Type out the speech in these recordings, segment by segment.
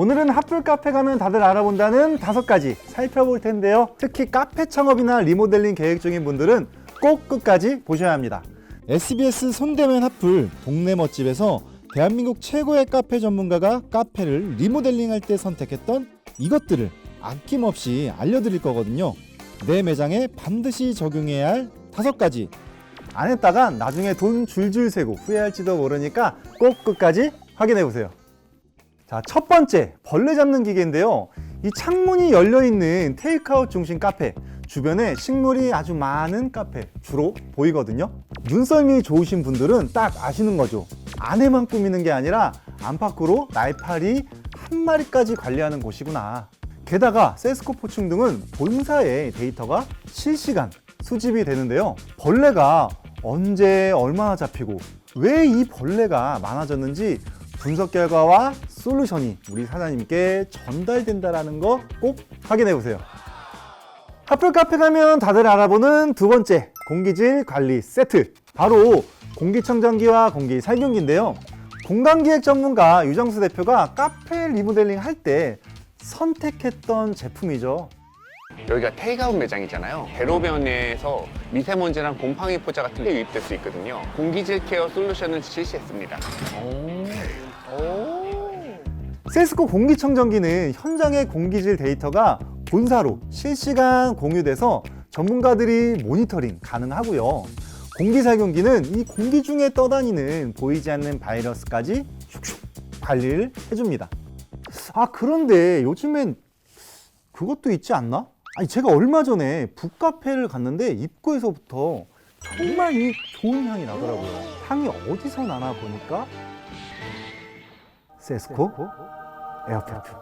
오늘은 핫플 카페 가면 다들 알아본다는 다섯 가지 살펴볼 텐데요. 특히 카페 창업이나 리모델링 계획 중인 분들은 꼭 끝까지 보셔야 합니다. SBS 손대면 핫플 동네 멋집에서 대한민국 최고의 카페 전문가가 카페를 리모델링할 때 선택했던 이것들을 아낌없이 알려드릴 거거든요. 내 매장에 반드시 적용해야 할 다섯 가지. 안 했다가 나중에 돈 줄줄 세고 후회할지도 모르니까 꼭 끝까지 확인해 보세요. 자, 첫 번째 벌레 잡는 기계인데요. 이 창문이 열려 있는 테이크아웃 중심 카페 주변에 식물이 아주 많은 카페 주로 보이거든요. 눈썰미 좋으신 분들은 딱 아시는 거죠. 안에만 꾸미는 게 아니라 안팎으로 날파리 한 마리까지 관리하는 곳이구나. 게다가 세스코 포충 등은 본사의 데이터가 실시간 수집이 되는데요. 벌레가 언제 얼마나 잡히고 왜 이 벌레가 많아졌는지 분석 결과와 솔루션이 우리 사장님께 전달된다라는 거 꼭 확인해 보세요. 핫플 카페 가면 다들 알아보는 두 번째 공기질 관리 세트 바로 공기청정기와 공기 살균기인데요. 공간기획 전문가 유정수 대표가 카페 리모델링 할 때 선택했던 제품이죠. 여기가 테이크아웃 매장이잖아요. 대로변에서 미세먼지랑 곰팡이 포자 같은 게 유입될 수 있거든요. 공기질 케어 솔루션을 실시했습니다. 세스코 공기청정기는 현장의 공기질 데이터가 본사로 실시간 공유돼서 전문가들이 모니터링 가능하고요. 공기살균기는 이 공기 중에 떠다니는 보이지 않는 바이러스까지 슉슉 관리를 해줍니다. 아 그런데 요즘엔 그것도 있지 않나? 아니 제가 얼마 전에 북카페를 갔는데 입구에서부터 정말 이 좋은 향이 나더라고요. 향이 어디서 나나 보니까 세스코 에어퍼퓸.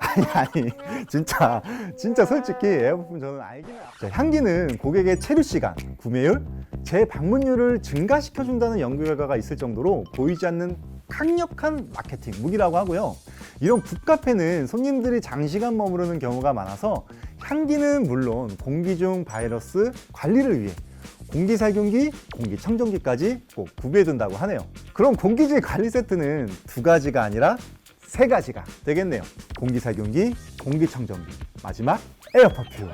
아니 아니 진짜 진짜 솔직히 에어퍼퓸 저는 알기는 향기는 고객의 체류 시간, 구매율, 재방문율을 증가시켜 준다는 연구 결과가 있을 정도로 보이지 않는 강력한 마케팅 무기라고 하고요. 이런 북카페는 손님들이 장시간 머무르는 경우가 많아서 향기는 물론 공기 중 바이러스 관리를 위해 공기살균기, 공기청정기까지 꼭 구비해둔다고 하네요. 그럼 공기질 관리 세트는 두 가지가 아니라 세 가지가 되겠네요. 공기살균기, 공기청정기, 마지막 에어퍼퓸.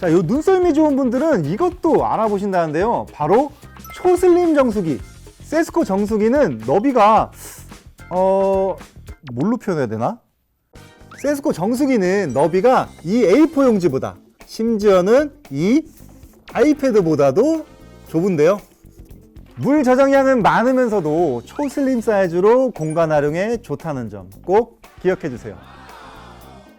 자, 요 눈썰미 좋은 분들은 이것도 알아보신다는데요. 바로 초슬림 정수기. 세스코 정수기는 너비가 어 뭘로 표현해야 되나? 세스코 정수기는 너비가 이 A4 용지보다 심지어는 이 아이패드보다도 좁은데요. 물 저장량은 많으면서도 초슬림 사이즈로 공간 활용에 좋다는 점 꼭 기억해 주세요.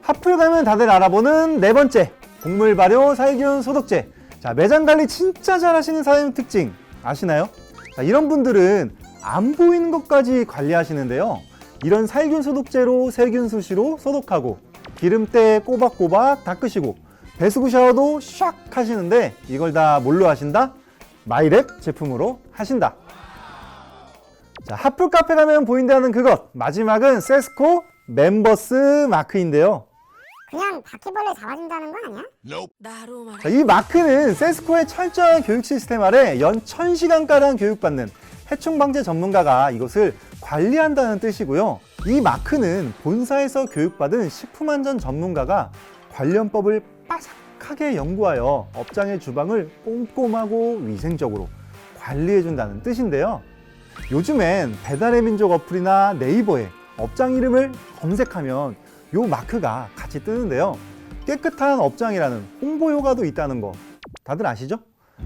핫플 가면 다들 알아보는 네 번째 곡물 발효 살균 소독제. 자 매장 관리 진짜 잘하시는 사장님 특징 아시나요? 자 이런 분들은 안 보이는 것까지 관리하시는데요. 이런 살균 소독제로 세균 수시로 소독하고 기름때 꼬박꼬박 닦으시고 배수구 샤워도 샥 하시는데 이걸 다 뭘로 하신다? 마이랩 제품으로 하신다. 자, 핫플 카페 가면 보인다는 그것. 마지막은 세스코 멤버스 마크인데요. 그냥 바퀴벌레 잡아준다는 거 아니야? 자, 이 마크는 세스코의 철저한 교육 시스템 아래 연 1000시간가량 교육받는 해충 방제 전문가가 이것을 관리한다는 뜻이고요. 이 마크는 본사에서 교육받은 식품 안전 전문가가 관련법을 빠삭하게 연구하여 업장의 주방을 꼼꼼하고 위생적으로 관리해준다는 뜻인데요. 요즘엔 배달의 민족 어플이나 네이버에 업장 이름을 검색하면 요 마크가 같이 뜨는데요. 깨끗한 업장이라는 홍보 효과도 있다는 거 다들 아시죠?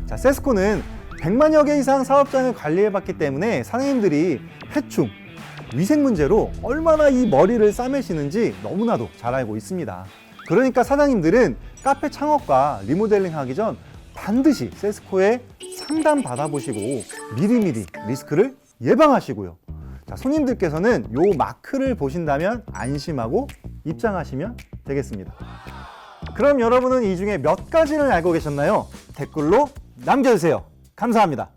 자, 세스코는 100만여 개 이상 사업장을 관리해봤기 때문에 사장님들이 해충, 위생 문제로 얼마나 이 머리를 싸매시는지 너무나도 잘 알고 있습니다. 그러니까 사장님들은 카페 창업과 리모델링 하기 전 반드시 세스코에 상담 받아보시고 미리미리 리스크를 예방하시고요. 자, 손님들께서는 요 마크를 보신다면 안심하고 입장하시면 되겠습니다. 그럼 여러분은 이 중에 몇 가지를 알고 계셨나요? 댓글로 남겨주세요. 감사합니다.